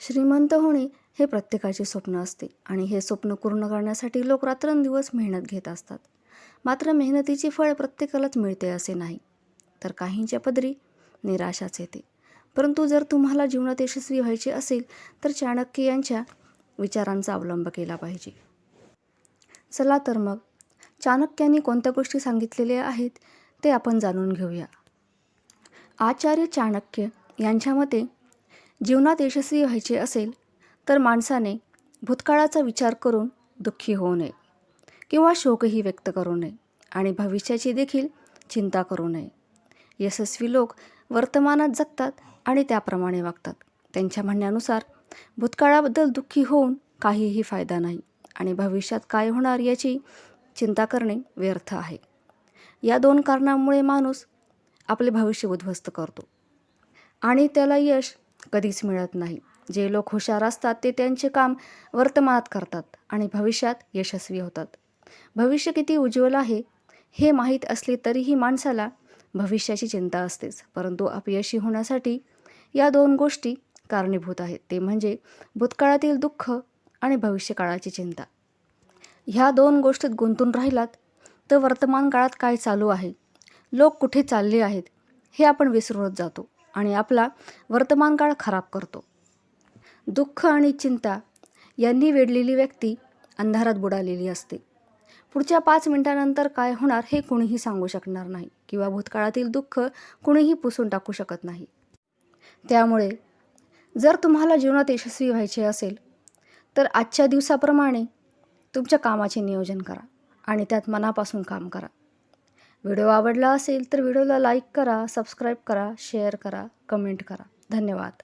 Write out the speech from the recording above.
श्रीमंत होणे हे प्रत्येकाचे स्वप्न असते आणि हे स्वप्न पूर्ण करण्यासाठी लोक रात्रंदिवस मेहनत घेत असतात. मात्र मेहनतीचे फळ प्रत्येकालाच मिळते असे नाही. तर काहींच्या पदरी निराशाच येते. परंतु जर तुम्हाला जीवनात यशस्वी व्हायचे असेल तर चाणक्य यांच्या विचारांचा अवलंब केला पाहिजे. चला तर मग चाणक्यांनी कोणत्या गोष्टी सांगितलेल्या आहेत ते आपण जाणून घेऊया. आचार्य चाणक्य यांच्या मते जीवनात यशस्वी व्हायचे असेल तर माणसाने भूतकाळाचा विचार करून दुःखी होऊ नये किंवा शोकही व्यक्त करू नये आणि भविष्याची देखील चिंता करू नये. यशस्वी लोक वर्तमानात जगतात आणि त्याप्रमाणे वागतात. त्यांच्या म्हणण्यानुसार भूतकाळाबद्दल दुःखी होऊन काहीही फायदा नाही आणि भविष्यात काय होणार याची चिंता करणे व्यर्थ आहे. या दोन कारणांमुळे माणूस आपले भविष्य उद्ध्वस्त करतो आणि त्याला यश कधीच मिळत नाही. जे लोक हुशार असतात ते त्यांचे काम वर्तमानात करतात आणि भविष्यात यशस्वी होतात. भविष्य किती उज्ज्वल आहे हे माहीत असले तरीही माणसाला भविष्याची चिंता असतेच. परंतु अपयशी होण्यासाठी या दोन गोष्टी कारणीभूत आहेत. ते म्हणजे भूतकाळातील दुःख आणि भविष्यकाळाची चिंता. ह्या दोन गोष्टीत गुंतून राहिलात तर वर्तमान काळात काय चालू आहे? लोक कुठे चालले आहेत? हे आपण विसरूनच जातो. आणि आपला वर्तमान काळ खराब करतो. दुःख आणि चिंता यांनी वेढलेली व्यक्ती अंधारात बुडालेली असते. पुढच्या पाच मिनिटानंतर काय होणार हे कुणीही सांगू शकणार नाही किंवा भूतकाळातील दुःख कुणीही पुसून टाकू शकत नाही. त्यामुळे जर तुम्हाला जीवनात यशस्वी व्हायचे असेल तर आजच्या दिवसाप्रमाणे तुमच्या कामाचे नियोजन करा आणि त्यात मनापासून काम करा. व्हिडिओ आवडला असेल तर व्हिडिओला लाईक करा सबस्क्राईब करा शेअर करा कमेंट करा. धन्यवाद.